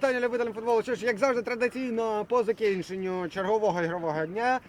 вітання любителям футболу. Що ж, як завжди, традиційно по закінченню чергового ігрового дня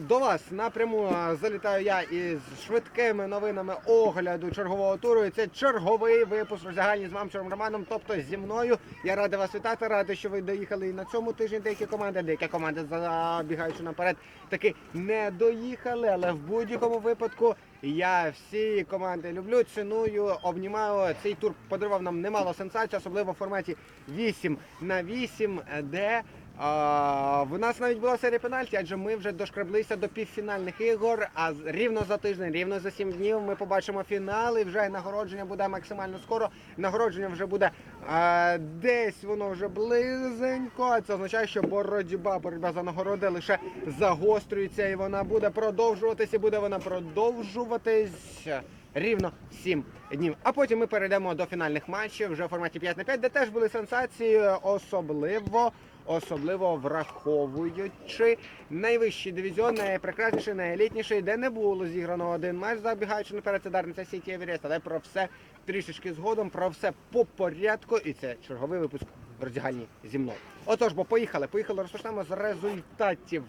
до вас напряму залітаю я із швидкими новинами огляду чергового туру. І це черговий випуск роздягальні з мамчуром Романом, тобто зі мною. Я радий вас вітати, радий, що ви доїхали і на цьому тижні деякі команди, деякі команди забігаючи наперед, таки не доїхали, але в будь-якому випадку я всі команди люблю, ціную, обнімаю. Цей тур подарував нам немало сенсацій, особливо в форматі 8 на 8, де а, в нас навіть була серія пенальті, адже ми вже дошкраблися до півфінальних ігор. А рівно за тиждень, рівно за 7 днів ми побачимо фінал і вже нагородження буде максимально скоро. Нагородження вже буде а, десь воно вже близенько. Це означає, що боротьба, боротьба за нагороди лише загострюється і вона буде продовжуватися. і Буде вона продовжуватись. Рівно 7 днів. А потім ми перейдемо до фінальних матчів вже в форматі 5 на 5, де теж були сенсації, особливо, особливо враховуючи найвищий дивізіон, найпрекрасніший, найелітніший, де не було зіграно один матч, забігаючи наперед, це Дарниця Сіті Еверест, але про все трішечки згодом, про все по порядку. І це черговий випуск роздягальні зі мною. Отож, бо поїхали. Поїхали, розпочнемо з результатів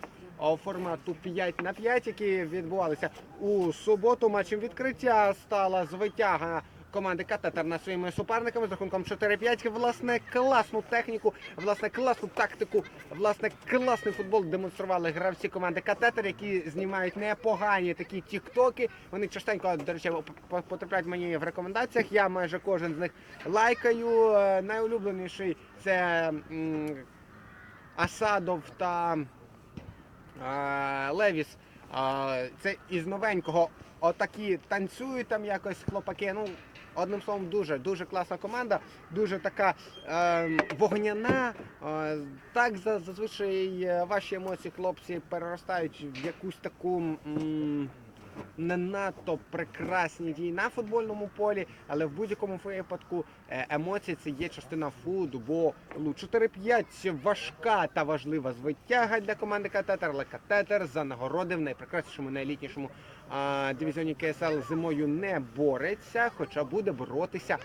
формату 5 на 5, які відбувалися у суботу. Матчем відкриття стала звитяга команди Катетер над своїми суперниками з рахунком 4-5. Власне, класну техніку, власне, класну тактику, власне, класний футбол демонстрували гравці команди Катетер, які знімають непогані такі тіктоки. Вони частенько, до речі, потрапляють мені в рекомендаціях. Я майже кожен з них лайкаю. Е, Найулюбленіший це Асадов та е, Левіс. Е, Це із новенького отакі танцюють там якось хлопаки. Ну, одним словом, дуже дуже класна команда, дуже така е, вогняна. Е, так за- зазвичай е, ваші емоції, хлопці, переростають в якусь таку. м, не надто прекрасні дії на футбольному полі, але в будь-якому випадку е, емоції це є частина футболу. 4-5 важка та важлива звитяга для команди Катетер, але Катетер за нагороди в найпрекраснішому, найелітнішому а, дивізіоні КСЛ зимою не бореться, хоча буде боротися.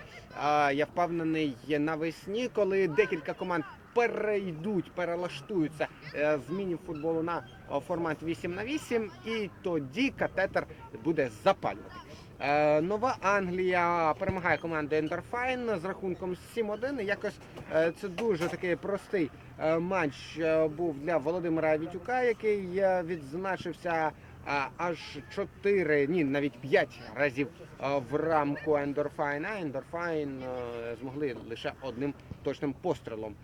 А, я впевнений навесні, коли декілька команд перейдуть, перелаштуються е, змінів футболу на формат 8 на 8 і тоді катетер буде запалювати. Е, Нова Англія перемагає команду Ендерфайн з рахунком 7-1. Якось е, це дуже такий простий матч був для Володимира Вітюка, який відзначився аж 4, ні, навіть 5 разів в рамку Ендорфайн. А Ендорфайн змогли лише одним точним пострілом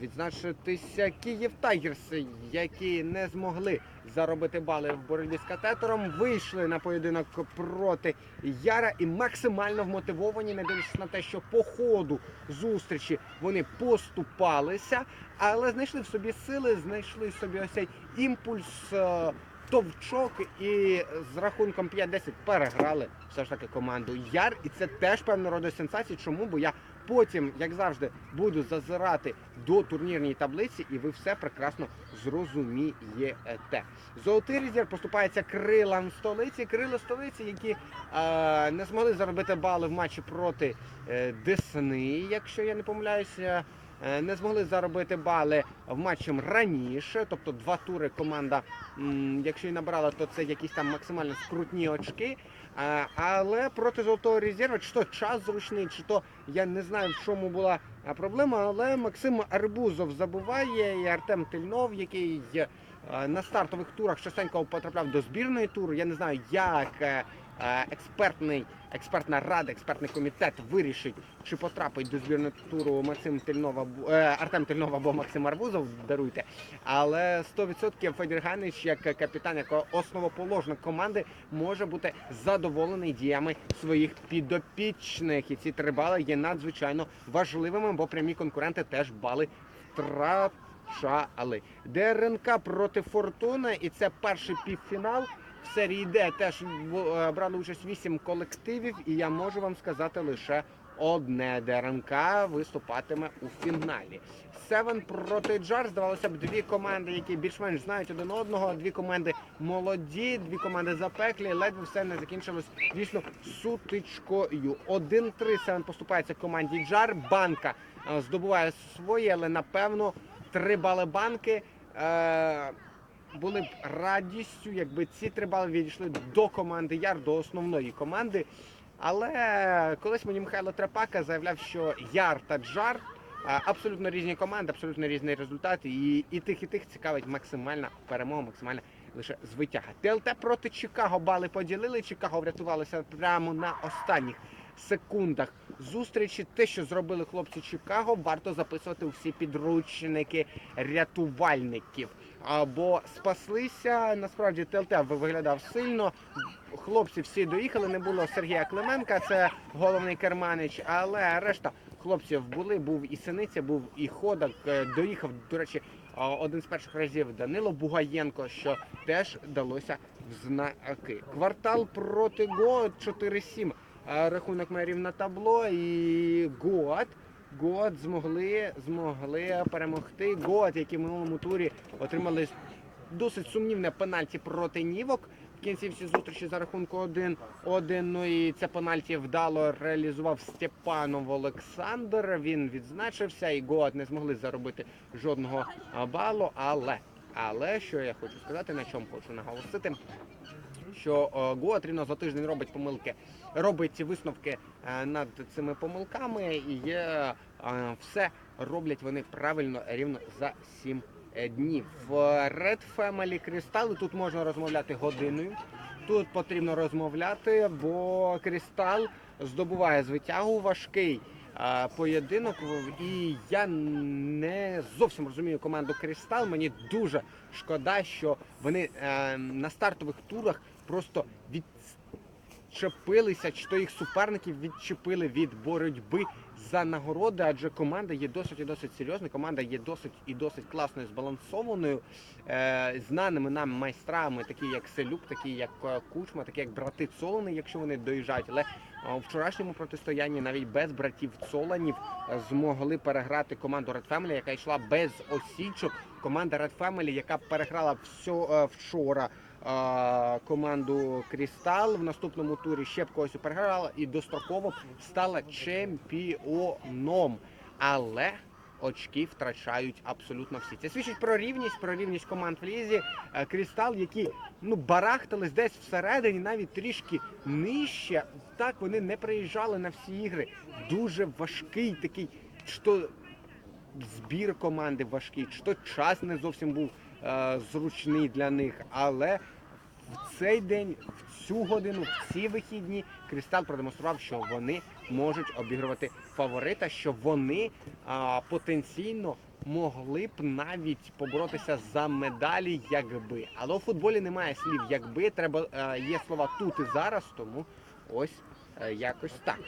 відзначитися Київ Тайгерс, які не змогли заробити бали в боротьбі з катетером, вийшли на поєдинок проти Яра і максимально вмотивовані, не дивлячись на те, що по ходу зустрічі вони поступалися, але знайшли в собі сили, знайшли в собі ось цей імпульс. е, Товчок і з рахунком 5-10 переграли все ж таки команду Яр. І це теж певно роду сенсації. Чому? Бо я потім, як завжди, буду зазирати до турнірній таблиці, і ви все прекрасно зрозумієте. Золотий резерв поступається крилам столиці. Крила столиці, які е, не змогли заробити бали в матчі проти е, Десни, якщо я не помиляюся. Е, Не змогли заробити бали в матчем раніше, тобто два тури команда, якщо і набрала, то це якісь там максимально скрутні очки. Е, Але проти золотого резерву, чи то час зручний, чи то я не знаю, в чому була е, проблема. Але Максим Арбузов забуває і Артем Тельнов, який на стартових турах частенько потрапляв до збірної туру. Я не знаю, як експертний, експертна рада, експертний комітет вирішить, чи потрапить до збірної туру Максим Тельнов або е, Артем Тельнов або Максим Арбузов, даруйте. Але 100% Федір Ганич, як капітан, як основоположник команди, може бути задоволений діями своїх підопічних. І ці три бали є надзвичайно важливими, бо прямі конкуренти теж бали втрачали. ДРНК проти Фортуни, і це перший півфінал. Серії Д теж е, брали участь вісім колективів, і я можу вам сказати лише одне ДРНК виступатиме у фіналі. Севен проти Джар, здавалося б, дві команди, які більш-менш знають один одного, дві команди молоді, дві команди запеклі, ледве все не закінчилось дійсно сутичкою. 1-3 Севен поступається команді Джар. Банка е, здобуває своє, але напевно три бали банки. Е, були б радістю, якби ці три бали відійшли до команди Яр, до основної команди. Але колись мені Михайло Трепака заявляв, що Яр та Джар абсолютно різні команди, абсолютно різні результати. І, і тих, і тих цікавить максимальна перемога, максимальна лише звитяга. ТЛТ проти Чикаго бали поділили. Чикаго врятувалося прямо на останніх секундах зустрічі. Те, що зробили хлопці Чикаго, варто записувати у всі підручники рятувальників. Або спаслися. Насправді ТЛТ виглядав сильно. Хлопці всі доїхали. Не було Сергія Клименка, це головний керманич, але решта хлопців були. Був і Синиця, був і Ходак. Е, Доїхав, до речі, один з перших разів Данило Бугаєнко, що теж далося в знаки. Квартал проти Го 4-7. Рахунок мерів на табло і Гот. Гот змогли, змогли перемогти. Гот, які в минулому турі отримали досить сумнівне пенальті проти Нівок. В кінці всі зустрічі за рахунку 1-1. Ну і це пенальті вдало реалізував Степанов Олександр. Він відзначився, і Гоат не змогли заробити жодного балу. Але, але що я хочу сказати, на чому хочу наголосити, що е, рівно за тиждень робить помилки, робить висновки е, над цими помилками, і є е, все роблять вони правильно рівно за 7 е, днів. В Red Family Crystal тут можна розмовляти годиною. Тут потрібно розмовляти, бо Кристал здобуває звитягу важкий поєдинок. І я не зовсім розумію команду Кристал. Мені дуже шкода, що вони на стартових турах просто відчепилися, чи то їх суперників відчепили від боротьби за нагороди, адже команда є досить і досить серйозна. Команда є досить і досить класною, збалансованою, е, знаними нам майстрами, такі як Селюк, такі як е, Кучма, такі як брати Цолани, якщо вони доїжджають. Але е, у вчорашньому протистоянні навіть без братів Цоланів е, змогли переграти команду Red Family, яка йшла без осічок. Команда Red Family, яка переграла всьо, вчора команду Крістал в наступному турі ще б когось переграла і достроково стала чемпіоном. Але очки втрачають абсолютно всі. Це свідчить про рівність, про рівність команд в лізі. Е, Крістал, які ну барахтались десь всередині, навіть трішки нижче. Так вони не приїжджали на всі ігри. Дуже важкий такий, що збір команди важкий, що час не зовсім був зручний для них. Але в цей день, в цю годину, в ці вихідні Кристал продемонстрував, що вони можуть обігрувати фаворита, що вони а, потенційно могли б навіть поборотися за медалі, якби. Але у футболі немає слів, якби треба е, є слова тут і зараз, тому ось. Е, Якось так.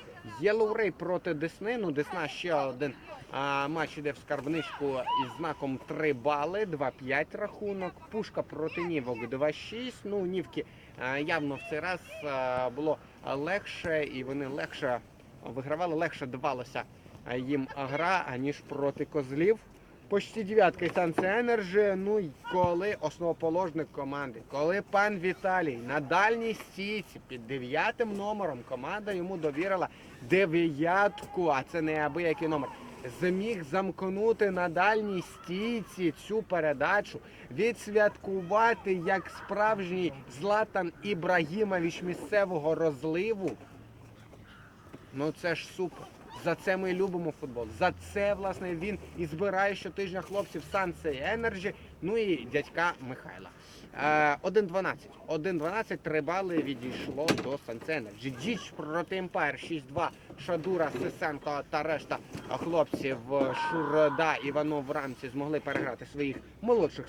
Єлоурей проти Десни. Ну, Десна ще один а, матч іде в скарбничку із знаком 3 бали, 2-5 рахунок. Пушка проти Нівок 2-6. Ну, Нівки а, явно в цей раз а, було легше, і вони легше вигравали, легше давалося їм гра, аніж проти козлів. Почти дев'ятка Станція Енерджі. Ну і коли основоположник команди, коли пан Віталій на дальній стійці під дев'ятим номером команда йому довірила дев'ятку, а це не абиякий номер. Зміг замкнути на дальній стійці цю передачу, відсвяткувати як справжній Златан Ібрагімович місцевого розливу. Ну це ж супер. За це ми любимо футбол. За це, власне, він і збирає щотижня хлопців Сансе Енерджі, ну і дядька Михайла. Е, 1-12. 1-12, три бали відійшло до Сансе Енерджі. Діч проти Емпайр 6-2. Шадура, Сисенко та решта хлопців Шурда, Іванов в рамці змогли переграти своїх молодших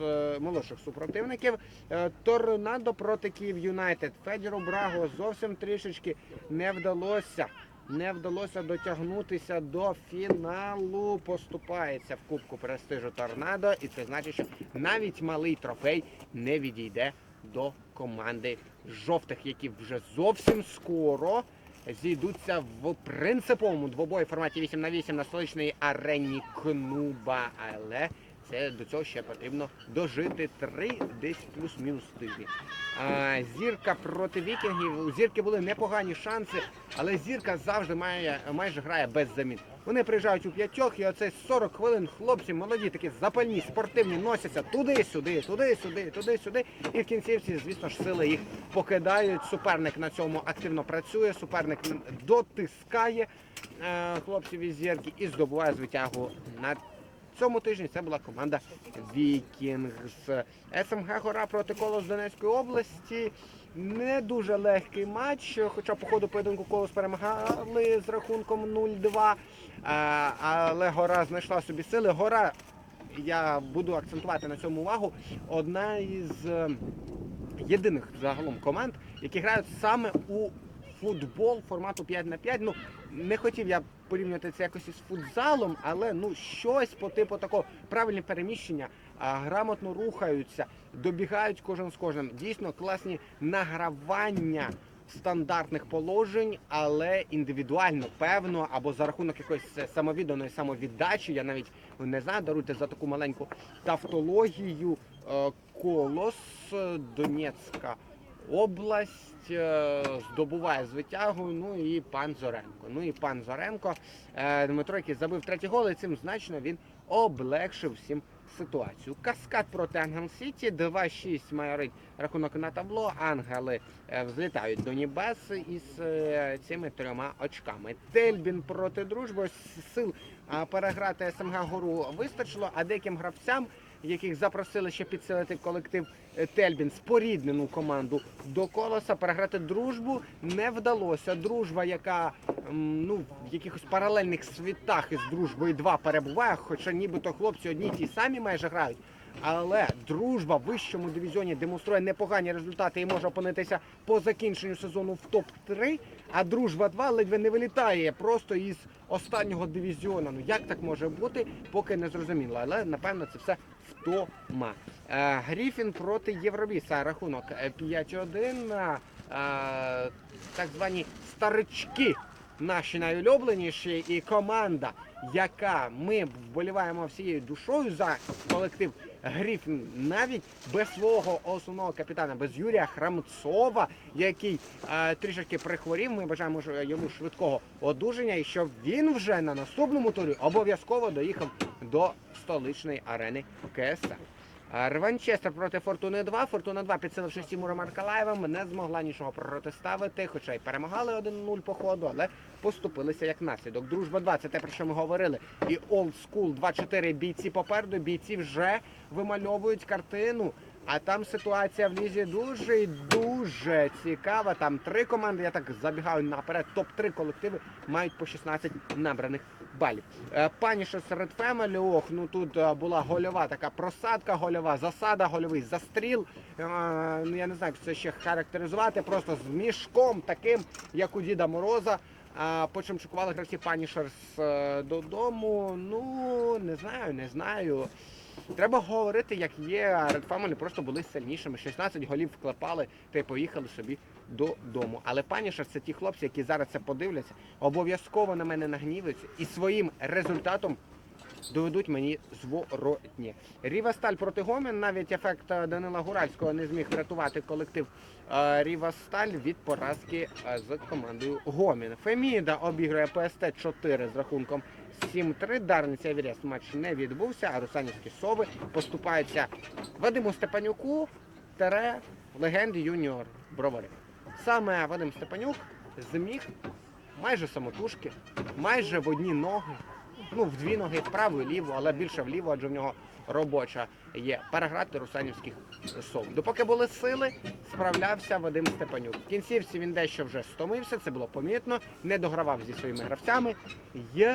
е, молодших супротивників. Е, Торнадо проти Київ Юнайтед. Федіру Браго зовсім трішечки не вдалося. Не вдалося дотягнутися до фіналу. Поступається в Кубку престижу Торнадо, і це значить, що навіть малий трофей не відійде до команди жовтих, які вже зовсім скоро зійдуться в принциповому двобої форматі 8 на 8 на столичній арені Кнуба. Але це до цього ще потрібно дожити три десь плюс-мінус тижні. А, зірка проти вікінгів. У зірки були непогані шанси, але зірка завжди має майже грає без замін. Вони приїжджають у п'ятьох, і оце 40 хвилин хлопці молоді, такі запальні, спортивні, носяться туди-сюди, туди-сюди, туди-сюди. І в кінцівці, звісно ж, сили їх покидають. Суперник на цьому активно працює, суперник дотискає е, хлопців із зірки і здобуває звитягу на цьому тижні це була команда Вікінгс. СМГ Гора проти Колос Донецької області. Не дуже легкий матч, хоча по ходу поєдинку Колос перемагали з рахунком 0-2. Але гора знайшла собі сили. Гора, я буду акцентувати на цьому увагу, одна із е, єдиних загалом команд, які грають саме у футбол формату 5 на 5. Ну, не хотів я порівнювати це якось із футзалом, але ну щось по типу такого правильне переміщення, грамотно рухаються, добігають кожен з кожним. Дійсно класні награвання стандартних положень, але індивідуально, певно, або за рахунок якоїсь е, самовідданої самовіддачі. Я навіть не знаю, даруйте за таку маленьку тавтологію. Е, Колос е, Донецька область е, здобуває звитягу. Ну і пан Зоренко. Ну і пан Зоренко е, Дмитро, який забив третій гол, і цим значно він облегшив всім ситуацію. Каскад проти Ангел Сіті 2-6 майорить рахунок на табло. Ангели е, взлітають до небес із цими трьома очками. Тельбін проти дружби сил переграти СМГ гору вистачило, а деяким гравцям. Яких запросили ще підсилити колектив Тельбін споріднену команду до колоса. Переграти дружбу не вдалося. Дружба, яка ну в якихось паралельних світах із дружбою 2 перебуває, хоча нібито хлопці одні й ті самі майже грають. Але дружба в вищому дивізіоні демонструє непогані результати і може опинитися по закінченню сезону в топ-3, а дружба 2 ледве не вилітає просто із останнього дивізіону. Ну як так може бути, поки не зрозуміло. Але напевно це все втома. Е, Гріфін проти Євробіса. Рахунок е, 5-1. Е, так звані старички наші найулюбленіші і команда, яка ми вболіваємо всією душою за колектив Гріфін, навіть без свого основного капітана, без Юрія Храмцова, який е, трішечки прихворів. Ми бажаємо йому швидкого одужання і щоб він вже на наступному турі обов'язково доїхав до столичної арени КСР. А, Реванчестер проти Фортуни 2. Фортуна 2, підсиливши Тімура Маркалаєвим, не змогла нічого протиставити, хоча й перемагали 1-0 по ходу, але поступилися як наслідок. Дружба 2, це те, про що ми говорили. І Old School 2-4 бійці попереду. Бійці вже вимальовують картину. А там ситуація в лізі дуже і дуже цікава. Там три команди, я так забігаю наперед. Топ-3 колективи мають по 16 набраних балів. Е, Паніше серед Фемелі, ох, ну тут е, була гольова така просадка гольова, засада, гольовий застріл. Е, Ну я не знаю, як це ще характеризувати. Просто з мішком таким, як у Діда Мороза. А потім шокували гравці Панішерс додому. Ну не знаю, не знаю. Треба говорити, як є. Red Family просто були сильнішими. 16 голів вклепали та й поїхали собі додому. Але Панішер це ті хлопці, які зараз це подивляться, обов'язково на мене нагніваються і своїм результатом доведуть мені зворотні. Ріва Сталь проти Гомін. Навіть ефект е, Данила Гуральського не зміг врятувати колектив е, Ріва Сталь від поразки е, з командою Гомін. Феміда обігрує ПСТ 4 з рахунком 7-3. Дарниця Вірес матч не відбувся, а Русанівські сови поступаються Вадиму Степанюку тере легенди юніор Бровари. Саме Вадим Степанюк зміг майже самотужки, майже в одні ноги, ну в дві ноги, вправо і ліву, але більше вліво, адже в нього робоча є переграти русанівських сов. Допоки були сили, справлявся Вадим Степанюк. В кінцівці він дещо вже стомився, це було помітно, не догравав зі своїми гравцями і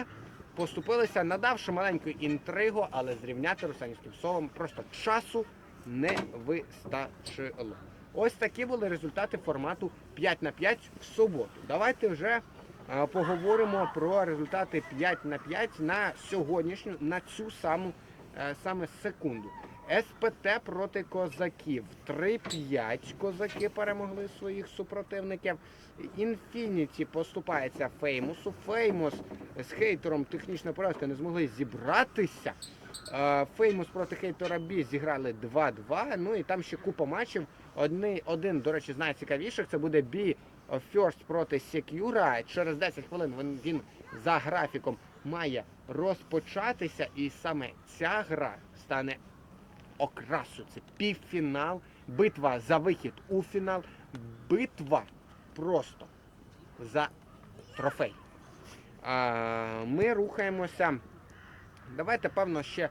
поступилися, надавши маленьку інтригу, але зрівняти русанівським совом просто часу не вистачило. Ось такі були результати формату 5 на 5 в суботу. Давайте вже а, поговоримо про результати 5 на 5 на сьогоднішню, на цю саму е, саме секунду. СПТ проти козаків. 3-5 козаки перемогли своїх супротивників. Інфініті поступається Феймусу. Феймус з хейтером технічної поразки не змогли зібратися. Е, Феймус проти хейтера Бі зіграли 2-2. Ну і там ще купа матчів. Одний, один, до речі, з найцікавіших це буде Бі First проти Секюра. Через 10 хвилин він, він за графіком має розпочатися. І саме ця гра стане окрасу. Це півфінал, битва за вихід у фінал, битва просто за трофей. Ми рухаємося. Давайте, певно, ще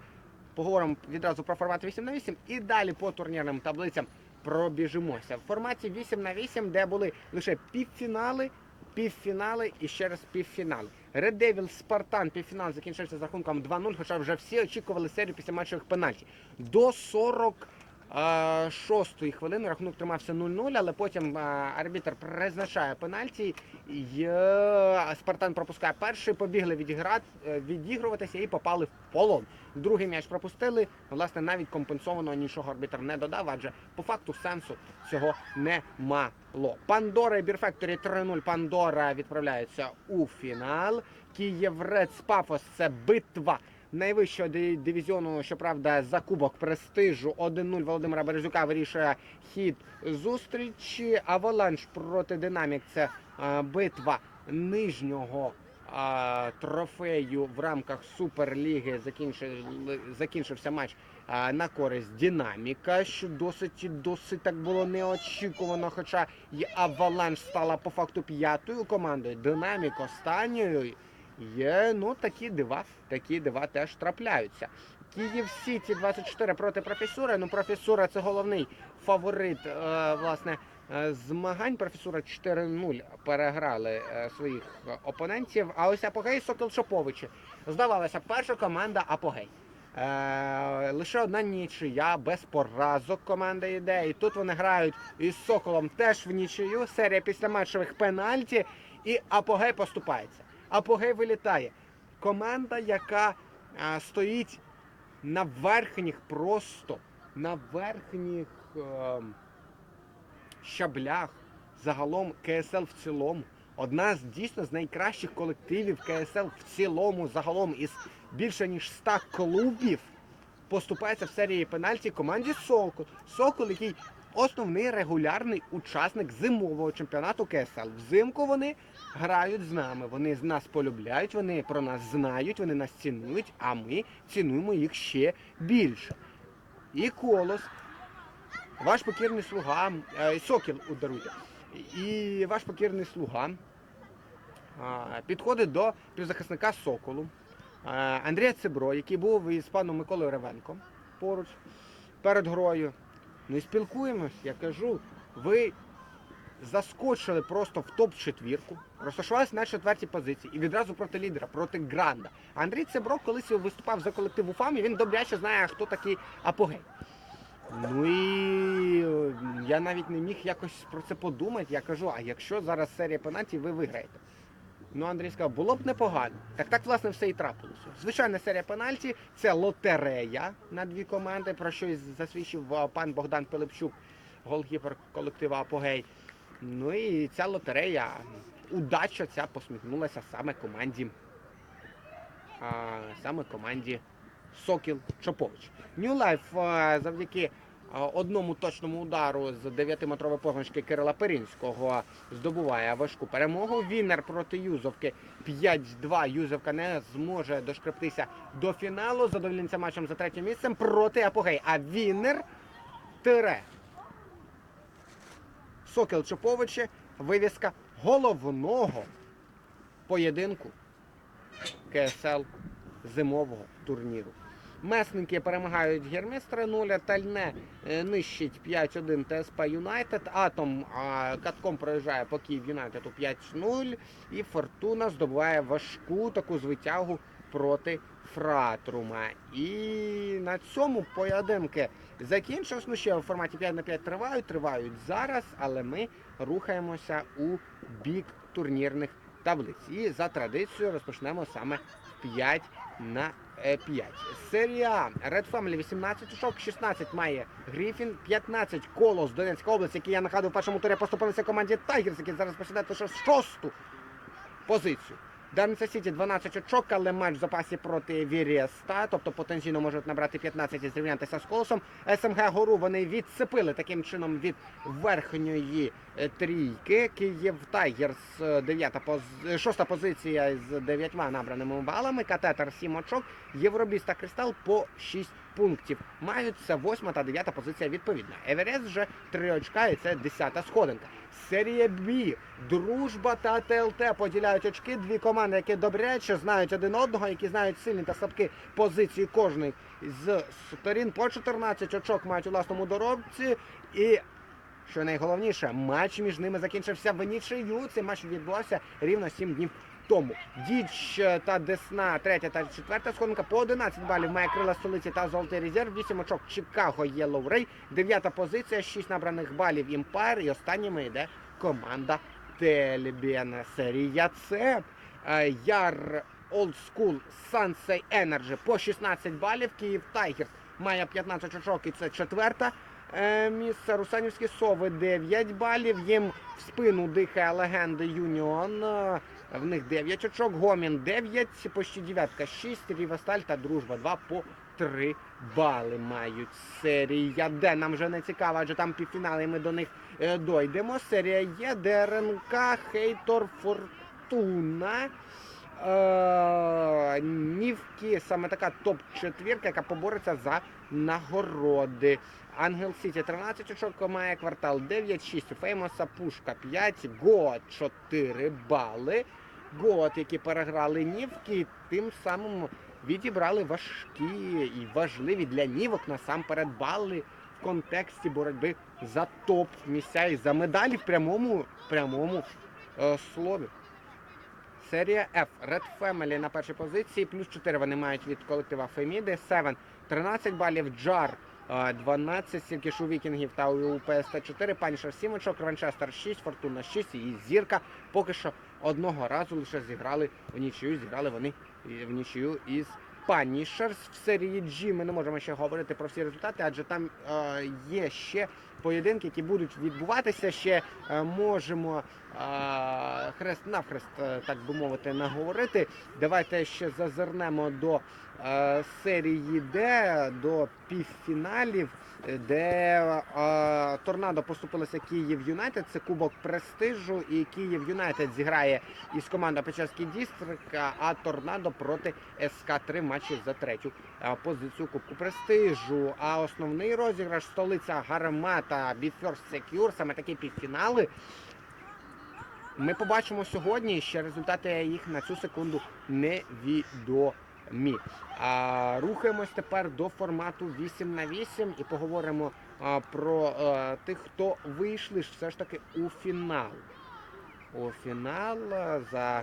поговоримо відразу про формат 8 на 8 і далі по турнірним таблицям пробіжимося. В форматі 8 на 8, де були лише півфінали, півфінали і ще раз півфінали. Devil Спартан півфінал закінчився з рахунком 2-0, хоча вже всі очікували серію після матчових пенальті. До 46-ї хвилини рахунок тримався 0-0, але потім арбітр призначає пенальті. І, е, Спартан пропускає перший, побігли відіграти, е, відігруватися і попали в полон. Другий м'яч пропустили. Власне, навіть компенсованого нічого арбітр не додав, адже по факту сенсу цього не мало. Пандора і Бірфекторі 3-0. Пандора відправляється у фінал. Київ Ред Пафос це битва найвищого дивізіону, щоправда, за кубок престижу 1-0 Володимира Березюка вирішує хід зустрічі. Аваланш проти Динамік це битва нижнього трофею в рамках Суперліги. Закінчився матч на користь Динаміка, що досить досить так було неочікувано. Хоча і Аваланш стала по факту п'ятою командою. Динамік останньою. Є, ну такі дива, такі дива теж трапляються. Київ Сіті 24 проти професура. Ну, професура це головний фаворит е, власне е, змагань. Професура 4-0 переграли е, своїх опонентів. А ось Апогей Сокол Шоповичі. Здавалося, перша команда Апогей. Е, лише одна нічия, без поразок команда йде. І тут вони грають із Соколом теж в нічию. Серія після матчевих пенальті. І Апогей поступається. Апогей вилітає. Команда, яка а, стоїть на верхніх просто, на верхніх ем, щаблях загалом КСЛ в цілому. Одна з дійсно з найкращих колективів КСЛ в цілому, загалом із більше ніж 100 клубів поступається в серії пенальті команді Сокол. Сокол, який основний регулярний учасник зимового чемпіонату КСЛ. Взимку вони грають з нами. Вони з нас полюбляють, вони про нас знають, вони нас цінують, а ми цінуємо їх ще більше. І колос, ваш покірний слуга, е, сокіл ударуйте. І ваш покірний слуга підходить до півзахисника Соколу. Андрія Цибро, який був із паном Миколою Ревенком поруч перед грою. Ну і спілкуємось, я кажу, ви заскочили просто в топ-четвірку, розташувалися на четвертій позиції і відразу проти лідера, проти Гранда. Андрій Цибро колись виступав за колектив УФАМ, і він добряче знає, хто такий апогей. Ну і е, я навіть не міг якось про це подумати. Я кажу, а якщо зараз серія пенальтів, ви виграєте. Ну, Андрій сказав, було б непогано. Так так, власне, все і трапилося. Звичайна серія пенальті це лотерея на дві команди, про що і засвідчив пан Богдан Пилипчук, голкіпер колектива Апогей. Ну і ця лотерея, удача ця посміхнулася саме команді. А, саме команді Сокіл Чопович. New Life завдяки а, одному точному удару з 9-метрової позначки Кирила Перінського здобуває важку перемогу. Вінер проти Юзовки 5-2. Юзовка не зможе дошкрептися до фіналу. Задовольниться матчем за третім місцем проти Апогей. А Вінер тире. Сокіл Чоповичі вивіска головного поєдинку КСЛ зимового турніру. Месники перемагають Гермістра 0, Тальне е, нищить 5-1 ТСП Юнайтед. Атом катком проїжджає по Київ Юнайтеду 5-0. І Фортуна здобуває важку таку звитягу проти Фратрума. І на цьому поєдинки закінчились. Ну ще в форматі 5 на 5 тривають, тривають зараз, але ми рухаємося у бік турнірних таблиці. І за традицією розпочнемо саме 5 на 5. Серія Red Family 18 очок, 16 має Гріфін, 15 Колос Донецька область, який я нагадую в першому турі поступилися команді Тайгерс, який зараз посідає лише шосту позицію. Дарниця Сіті 12 очок, але матч в запасі проти Вірєста, тобто потенційно можуть набрати 15 і зрівнятися з колосом. СМГ Гору вони відцепили таким чином від верхньої е, трійки. Київ Тайгерс е, дев'ята поз... е, шоста позиція з дев'ятьма набраними балами. Катетер 7 очок, Євробіст та Кристал по 6 пунктів. Маються восьма та дев'ята позиція відповідно. Еверест вже 3 очка і це десята сходинка. Серія Б, дружба та ТЛТ поділяють очки. Дві команди, які добряче знають один одного, які знають сильні та слабкі позиції кожної з сторін. По 14 очок мають у власному доробці. І що найголовніше, матч між ними закінчився в нічию. Цей матч відбувався рівно 7 днів тому. Діч та Десна, третя та четверта сходинка по 11 балів має крила столиці та золотий резерв. 8 очок Чикаго Єлоу Рей. Дев'ята позиція, 6 набраних балів Імпайр. І останніми йде команда Тельбен. Серія С. Е, Яр Old School Sansei Energy по 16 балів. Київ Тайгерс має 15 очок і це четверта. Е, Місце Русанівські Сови 9 балів. Їм в спину дихає легенди Юніон. В них 9 очок. Гомін 9, почти дев'ятка 6, Рівасталь та Дружба 2 по 3 бали мають. Серія Д. Нам вже не цікаво, адже там півфінали, ми до них е, дойдемо. Серія Є, ДРНК, Хейтор, Фортуна. Е, Нівки, саме така топ-четвірка, яка побореться за нагороди. Ангел Сіті 13 очок має квартал 9, 6 Феймоса, Пушка 5, Гоат 4 бали. Гоат, які переграли Нівки, тим самим відібрали важкі і важливі для Нівок насамперед бали в контексті боротьби за топ місця і за медалі в прямому, прямому е, слові. Серія F. Red Family на першій позиції, плюс 4 вони мають від колектива Феміди, 7, 13 балів, Джар, 12, стільки ж Вікінгів та УПСТ ПСТ 4, Панішер 7 очок, Ранчестер 6, Фортуна 6 і Зірка поки що одного разу лише зіграли в нічию, зіграли вони в нічию із Панішерс. В серії G ми не можемо ще говорити про всі результати, адже там е, є ще поєдинки, які будуть відбуватися. Ще е, можемо е, хрест навхрест, е, так би мовити, наговорити. Давайте ще зазирнемо до серії Д, до півфіналів, де е, Торнадо поступилося Київ Юнайтед. Це кубок престижу, і Київ Юнайтед зіграє із командою Печерський Дістрик, а Торнадо проти СК-3 матчі за третю позицію Кубку престижу. А основний розіграш столиця Гармата Біферст Secure, саме такі півфінали. Ми побачимо сьогодні, ще результати їх на цю секунду невідомі. А, рухаємось тепер до формату 8 на 8 і поговоримо а, про а, тих, хто вийшли все ж таки у фінал. У фінал за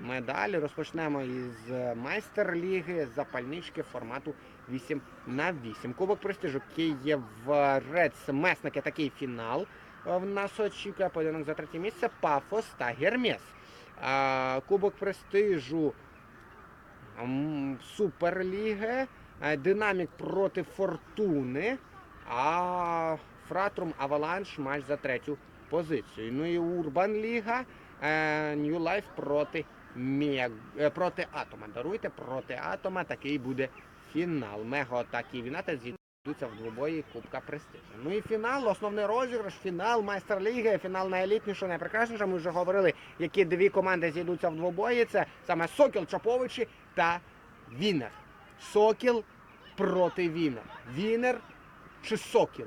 медалі розпочнемо із е, майстер-ліги запальнички формату 8 на 8. Кубок престижу Київ Рец Месники такий фінал. Е, В нас очікує поєдинок за третє місце Пафос та Гермес. Кубок престижу Суперліги. е, Динамік проти Фортуни. А Фратрум Аваланш матч за третю позицію. Ну і Урбан Ліга. Нью Лайф проти Мег... е, проти Атома. Даруйте проти Атома. Такий буде фінал. Мего та Київната зійдуться в двобої Кубка Престижу. Ну і фінал, основний розіграш, фінал майстер ліги, фінал найелітніше, найпрекрасніше. Ми вже говорили, які дві команди зійдуться в двобої. Це саме Сокіл Чоповичі та Вінер. Сокіл проти Вінер. Вінер чи Сокіл?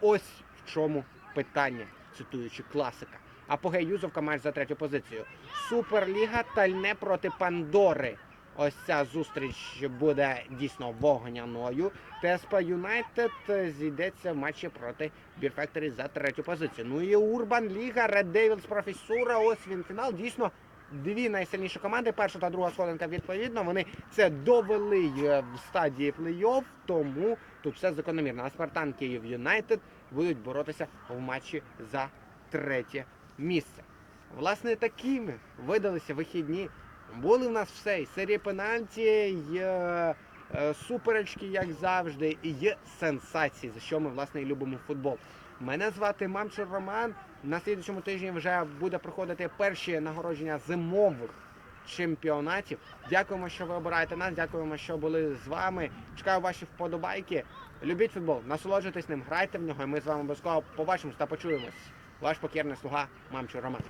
Ось в чому питання, цитуючи класика. Апогей Юзовка матч за третю позицію. Суперліга Тальне проти Пандори. Ось ця зустріч буде дійсно вогняною. ТСП Юнайтед зійдеться в матчі проти Бірфекторі за третю позицію. Ну і Урбан Ліга, Ред Девілс Професура. Ось він фінал. Дійсно, дві найсильніші команди. Перша та друга сходинка відповідно. Вони це довели е, в стадії плей-офф, тому тут все закономірно. А Спартан Київ Юнайтед будуть боротися в матчі за третє місце. Власне, такими видалися вихідні. Були в нас все, і серії пенальті, і е, е, суперечки, як завжди, і є сенсації, за що ми власне і любимо футбол. Мене звати Мамчур Роман. На слідчому тижні вже буде проходити перші нагородження зимових чемпіонатів. Дякуємо, що ви обираєте нас. Дякуємо, що були з вами. Чекаю ваші вподобайки. Любіть футбол, насолоджуйтесь ним, грайте в нього. і Ми з вами обов'язково побачимось та почуємось. Ваш покірний слуга, мамчу Роман.